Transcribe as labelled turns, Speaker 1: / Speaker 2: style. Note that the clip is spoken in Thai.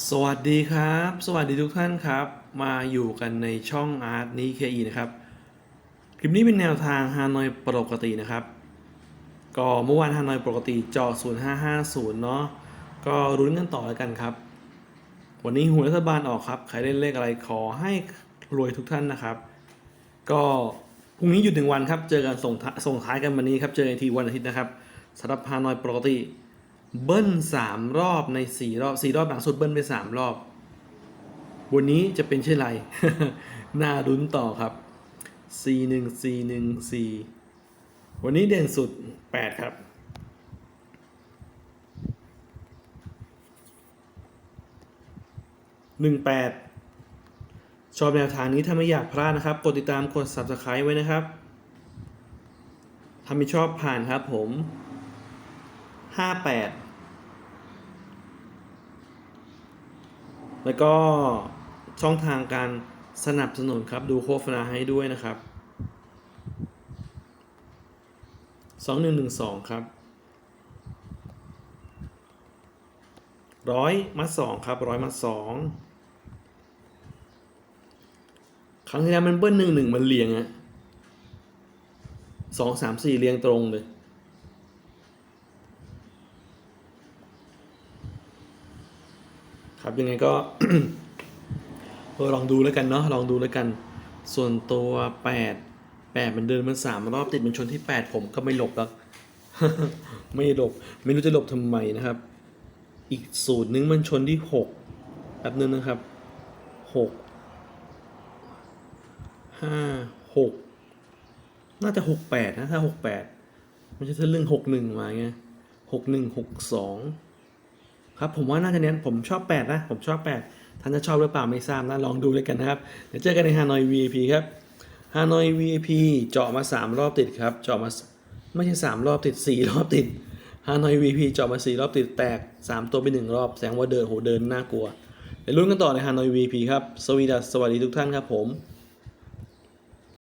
Speaker 1: สวัสดีครับ สวัสดีทุกท่านครับ มาอยู่กันในช่องอาร์ตนี้เคอีนะครับ คลิปนี้เป็นแนวทางฮานอยปกตินะครับ ก็เมื่อวานฮานอยปกติจาะ0550 เนาะก็รุ้นกันต่อแล้วกันครับ วันนี้หวยรัฐบาลออกครับ ใครเล่นเลขอะไรขอให้รวยทุกท่านนะครับ ก็พรุ่งนี้หยุดหนึ่งวันครับ เจอกันส่งส่งท้ายกันวันนี้ครับ เจอกันทีวันอาทิตย์นะครับสำหรับฮานอยปกติ เบิ้ลสามรอบในสี่รอบสี่รอบหลังสุดเบิ้ลไปสามรอบ วันนี้จะเป็นเช่นไร น่ารุ้นต่อครับ C หนึ่ง C หนึ่ง C วันนี้เด่นสุดแปดครับหนึ่งแปดชอบแนวทางนี้ถ้าไม่อยากพลาดนะครับ กดติดตามกด subscribe ไว้นะครับถ้าไม่ชอบผ่านครับผมห้าแปด แล้วก็ช่องทางการสนับสนุนครับดูโฆษณาให้ด้วยนะครับสองหนึ่งหนึ่งสองครับร้อยมัดสองครับร้อยมัดสองครั้งที่แล้วมันเบิ้ลหนึ่งหนึ่งมันเรียงอะสองสามสี่เรียงตรงเลย ครับยังไงก็เออลองดูแล้วกันเนาะลองดูแล้วกัน ส่วนตัวแปดแปดมันเดินมันสามรอบติดมันชนที่แปดผมก็ไม่หลบแล้วไม่หลบ ไม่รู้จะหลบทำไมนะครับ อีกสูตรนึงมันชนที่หกแป๊บนึงนะครับหกห้าหกน่าจะหกแปดนะถ้าหกแปดไม่ใช่ถ้าเรื่องหกหนึ่งมาไงหกหนึ่งหกสอง ครับผมว่าน่าจะเน้นผมชอบ 8 นะ ผมชอบ 8 ท่านจะชอบหรือเปล่าไม่ทราบนะ ลองดูเลยกันนะครับ เดี๋ยวเจอกันในฮานอย VIP ครับฮานอย VIP เจาะมา 3 รอบติดครับ เจาะมาไม่ใช่ 3 รอบติด 4 รอบติดฮานอย VIP เจาะมา 4 รอบติดแตก 3 ตัวไป1รอบ แสดงว่าเดินโหเดินน่ากลัวเดี๋ยวลุ้นกันต่อในฮานอย VIP ครับ สวีดัสสวัสดีทุกท่านครับผม